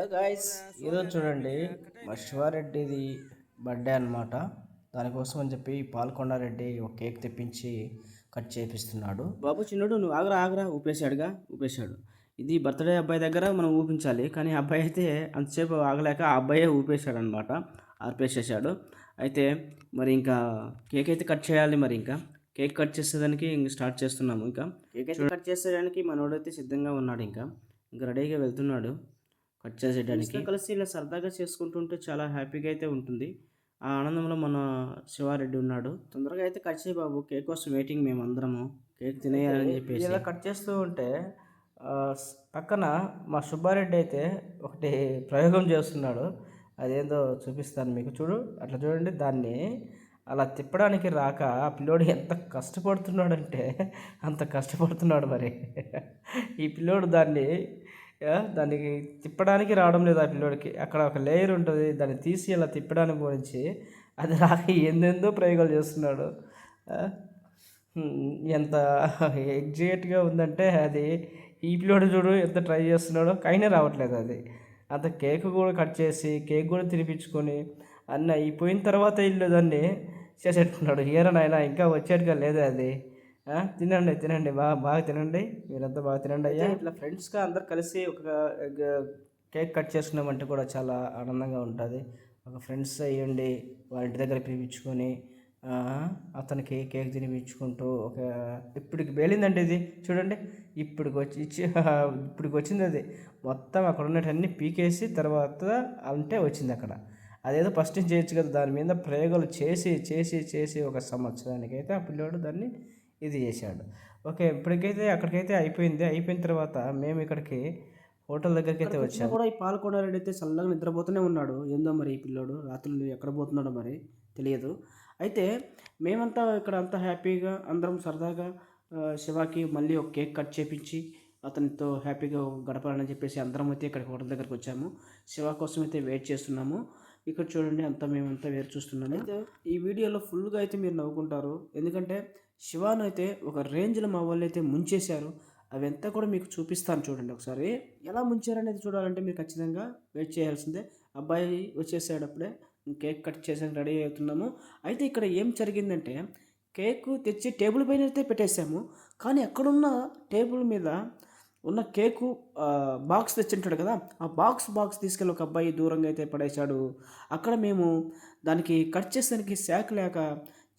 Hello guys ఈరోజు చూడండి మా శివారెడ్డిది బర్త్డే అనమాట దానికోసం అని చెప్పి పాల్కొండారెడ్డి ఒక కేక్ తెప్పించి కట్ చేపిస్తున్నాడు. బాబు చిన్నడు నువ్వు ఆగరా ఆగరా ఊపేశాడుగా ఊపేశాడు. ఇది బర్త్డే అబ్బాయి దగ్గర మనం ఊపించాలి కానీ అబ్బాయి అయితే అంతసేపు ఆగలేక ఆ అబ్బాయే ఊపేశాడు అనమాట ఆర్పేసేసాడు అయితే మరి ఇంకా కేక్ అయితే కట్ చేయాలి మరి ఇంకా. కేక్ కట్ చేసేదానికి ఇంక స్టార్ట్ చేస్తున్నాము ఇంకా. కేక్ అయితే కట్ చేసేదానికి మనోడైతే సిద్ధంగా ఉన్నాడు ఇంకా. ఇంకా రెడీగా వెళ్తున్నాడు. కట్ చేసేయడానికి కలిసి ఇలా సరదాగా చేసుకుంటుంటే చాలా హ్యాపీగా అయితే ఉంటుంది. ఆ ఆనందంలో మన శివారెడ్డి ఉన్నాడు. తొందరగా అయితే కట్ చేయి బాబు. కేక్ కోసం వెయిటింగ్ మేము అందరము. కేక్ తినేయాలని చెప్పేసి. ఇలా కట్ చేస్తూ ఉంటే పక్కన మా సుబ్బారెడ్డి అయితే ఒకటి ప్రయోగం చేస్తున్నాడు. అదేందో చూపిస్తాను మీకు. చూడు అట్లా చూడండి. దాన్ని అలా తిప్పడానికి రాక ఆ పిల్లోడు ఎంత కష్టపడుతున్నాడంటే అంత కష్టపడుతున్నాడు మరి. ఈ పిల్లోడు దాన్ని దానికి తిప్పడానికి రావడం లేదు ఆ పిల్లోడికి. అక్కడ ఒక లేయర్ ఉంటుంది దాన్ని తీసి అలా తిప్పడానికి గురించి అది రాక ఎందెందో ప్రయోగాలు చేస్తున్నాడు. ఎంత ఎగ్జాక్ట్గా ఉందంటే అది ఈ పిల్లోడు చూడు ఎంత ట్రై చేస్తున్నాడో కైనా రావట్లేదు అది. అంత కేక్ కూడా కట్ చేసి కేక్ కూడా తినిపించుకొని అన్న అయిపోయిన తర్వాత ఇల్లు దాన్ని చేసేట్టుకున్నాడు హీరో నాయన ఇంకా వచ్చేట్టుగా లేదు అది? తినండి తినండి. బాగా బాగా తినండి. మీరంతా బాగా తినండి అయ్యా. ఇట్లా ఫ్రెండ్స్గా అందరు కలిసి ఒక కేక్ కట్ చేసుకున్నామంటే కూడా చాలా ఆనందంగా ఉంటుంది. ఒక ఫ్రెండ్స్ అయ్యండి వాళ్ళ ఇంటి దగ్గర పిలిపించుకొని అతనికి కేక్ తినిపించుకుంటూ ఒక ఇప్పటికి పేలిందండి ఇది. చూడండి ఇప్పటికి వచ్చి ఇచ్చి ఇప్పటికి వచ్చింది అది. మొత్తం అక్కడ ఉన్నటన్నీ పీకేసి తర్వాత అంటే వచ్చింది అక్కడ. అదేదో ఫస్ట్ నుంచి చేయొచ్చు కదా దాని మీద ప్రయోగాలు చేసి చేసి చేసి ఒక సంవత్సరానికి అయితే ఆ పిల్లోడు దాన్ని ఇది చేశాడు. ఓకే ఇప్పటికైతే అక్కడికైతే అయిపోయింది. అయిపోయిన తర్వాత మేము ఇక్కడికి హోటల్ దగ్గరికి అయితే వచ్చాము కూడా ఈ పాలకొండారెడ్డి అయితే చల్లగా నిద్రపోతూనే ఉన్నాడు. ఏందో మరి ఈ పిల్లోడు? రాత్రులు ఎక్కడ పోతున్నాడో మరి తెలియదు. అయితే మేమంతా ఇక్కడ అంతా హ్యాపీగా అందరం సరదాగా శివాకి మళ్ళీ ఒక కేక్ కట్ చేపించి అతనితో హ్యాపీగా గడపాలని చెప్పేసి అందరం అయితే ఇక్కడ హోటల్ దగ్గరికి వచ్చాము. శివ కోసం అయితే వెయిట్ చేస్తున్నాము. ఇక్కడ చూడండి అంతా మేమంతా వేరు చూస్తున్నాము. అయితే ఈ వీడియోలో ఫుల్గా అయితే మీరు నవ్వుకుంటారు. ఎందుకంటే శివాను అయితే ఒక రేంజ్లో మా వాళ్ళు అయితే ముంచేశారు. అవి అంతా కూడా మీకు చూపిస్తాను చూడండి ఒకసారి. ఎలా ముంచారనేది చూడాలంటే మీరు ఖచ్చితంగా వెయిట్ చేయాల్సిందే. అబ్బాయి వచ్చేసాడు అప్పుడే కేక్ కట్ చేసాక రెడీ అవుతున్నాము. అయితే ఇక్కడ ఏం జరిగిందంటే కేక్ తెచ్చి టేబుల్ పైన అయితే పెట్టేశాము. కానీ అక్కడున్న టేబుల్ మీద ఉన్న కేకు బాక్స్ తెచ్చింటాడు కదా ఆ బాక్స్ బాక్స్ తీసుకెళ్ళి ఒక అబ్బాయి దూరంగా అయితే పడేశాడు. అక్కడ మేము దానికి కట్ చేసేదానికి శాక్ లేక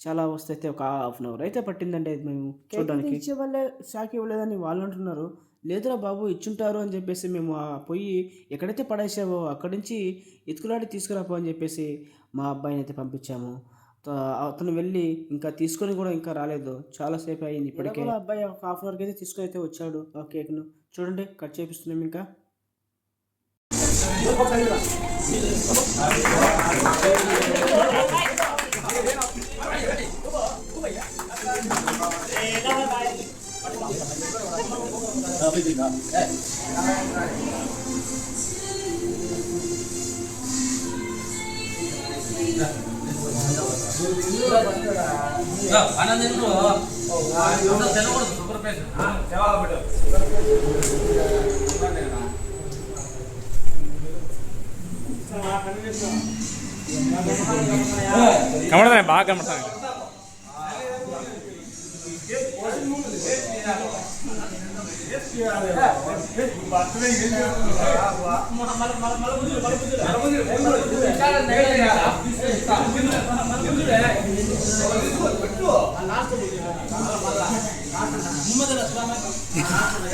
చాలా వస్తే అయితే ఒక హాఫ్ అన్ అవర్ అయితే పట్టిందండి మేము చూడడానికి. ఇచ్చే వాళ్ళే శాక్ ఇవ్వలేదని వాళ్ళు అంటున్నారు. లేదురా బాబు ఇచ్చుంటారు అని చెప్పేసి మేము ఆ పొయ్యి ఎక్కడైతే పడేసావో అక్కడి నుంచి ఎత్తుకులాడి తీసుకురాపో అని చెప్పేసి మా అబ్బాయిని అయితే పంపించాము. అతను వెళ్ళి ఇంకా తీసుకొని కూడా ఇంకా రాలేదు. చాలాసేపు అయింది ఇప్పటికే. అబ్బాయి ఒక హాఫ్ అన్ అవర్కి అయితే తీసుకొని అయితే వచ్చాడు. ఆ కేక్ను చూడండి కట్ చేపిస్తున్నాం ఇంకా. கமடதானே பா கமடதானே மலை மலை மலை மலை மலை மலை மலை மலை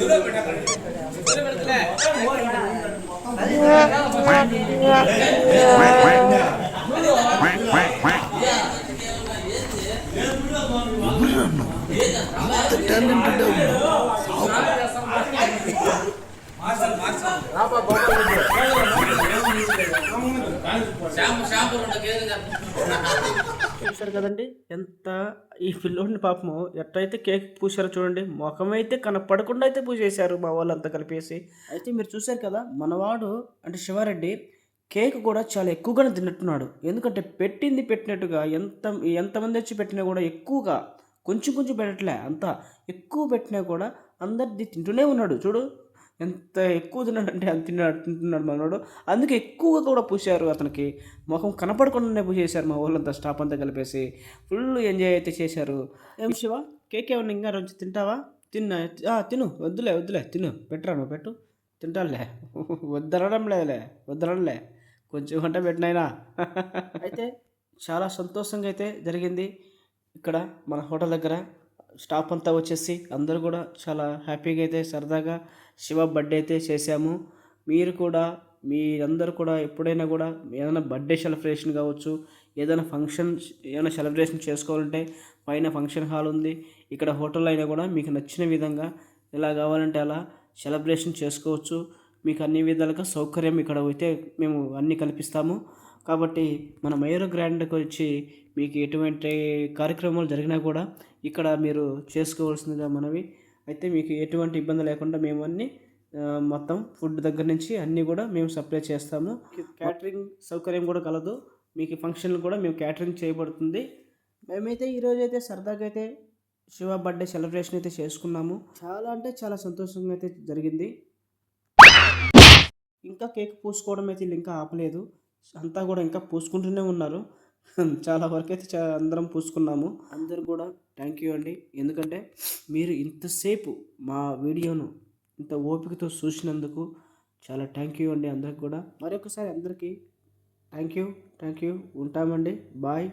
எவ்வளோ பெட்டா கிடையாது ஷாம்பு ஷாம்பு ரெண்டு கேளுங்க చూశారు కదండి. ఎంత ఈ పిల్లోడిని పాపము ఎట్టయితే కేక్ పూసారో చూడండి. ముఖం అయితే కనపడకుండా అయితే పూసేశారు మా వాళ్ళంతా కలిపేసి. అయితే మీరు చూశారు కదా మనవాడు అంటే శివారెడ్డి కేక్ కూడా చాలా ఎక్కువగానే తిన్నట్టున్నాడు. ఎందుకంటే పెట్టింది పెట్టినట్టుగా ఎంత ఎంతమంది వచ్చి పెట్టినా కూడా ఎక్కువగా కొంచెం కొంచెం పెట్టట్లే అంత ఎక్కువ పెట్టినా కూడా అందరిది తింటూనే ఉన్నాడు. చూడు. ఎంత ఎక్కువ తిన్నాడంటే అంత తిన్నాడు తింటున్నాడు మనోడు. అందుకే ఎక్కువగా కూడా పూసారు అతనికి. ముఖం కనపడకుండానే పూసేశారు మా ఊళ్ళంతా స్టాప్ అంతా కలిపేసి. ఫుల్ ఎంజాయ్ అయితే చేశారు. ఏం శివ? కేక్ ఏమన్నా ఇంకా రోజు తింటావా? తిన్నా. తిను. వద్దులే వద్దులే. తిను. పెట్టరా నువ్వు? పెట్టు. తింటాలే వద్దనడం లేదులే. వద్దనడంలే కొంచెం గంట పెట్టినైనా అయితే చాలా సంతోషంగా అయితే జరిగింది. ఇక్కడ మన హోటల్ దగ్గర స్టాఫ్ అంతా వచ్చేసి అందరూ కూడా చాలా హ్యాపీగా అయితే సరదాగా శివ బర్త్డే అయితే చేశాము. మీరు కూడా మీరందరూ కూడా ఎప్పుడైనా కూడా ఏదైనా బర్త్డే సెలబ్రేషన్ కావచ్చు ఏదైనా ఫంక్షన్ ఏదైనా సెలబ్రేషన్ చేసుకోవాలంటే పైన ఫంక్షన్ హాల్ ఉంది. ఇక్కడ హోటల్ అయినా కూడా మీకు నచ్చిన విధంగా ఎలా కావాలంటే అలా సెలబ్రేషన్ చేసుకోవచ్చు. మీకు అన్ని విధాలుగా సౌకర్యం ఇక్కడ అయితే మేము అన్నీ కల్పిస్తాము. కాబట్టి మన మయూర గ్రాండ్కి వచ్చి మీకు ఎటువంటి కార్యక్రమాలు జరిగినా కూడా ఇక్కడ మీరు చేసుకోవాల్సిందిగా మనవి. అయితే మీకు ఎటువంటి ఇబ్బంది లేకుండా మేము అన్ని మొత్తం ఫుడ్ దగ్గర నుంచి అన్నీ కూడా మేము సప్లై చేస్తాము. క్యాటరింగ్ సౌకర్యం కూడా కలదు. మీకు ఫంక్షన్లు కూడా మేము క్యాటరింగ్ చేయబడుతుంది. మేమైతే ఈరోజు అయితే సరదాగా అయితే శివ బర్త్డే సెలబ్రేషన్ అయితే చేసుకున్నాము. చాలా అంటే చాలా సంతోషంగా అయితే జరిగింది. ఇంకా కేక్ పూసుకోవడం అయితే ఇంకా ఆపలేదు. అంతా కూడా ఇంకా పూసుకుంటూనే ఉన్నారు. చాలా వరకు అయితే అందరం పూసుకున్నాము. అందరు కూడా థ్యాంక్ యూ అండి. ఎందుకంటే మీరు ఇంతసేపు మా వీడియోను ఇంత ఓపికతో చూసినందుకు చాలా థ్యాంక్ యూ అండి అందరికి కూడా. మరొకసారి అందరికీ థ్యాంక్ యూ థ్యాంక్ యూ. ఉంటామండి. బాయ్.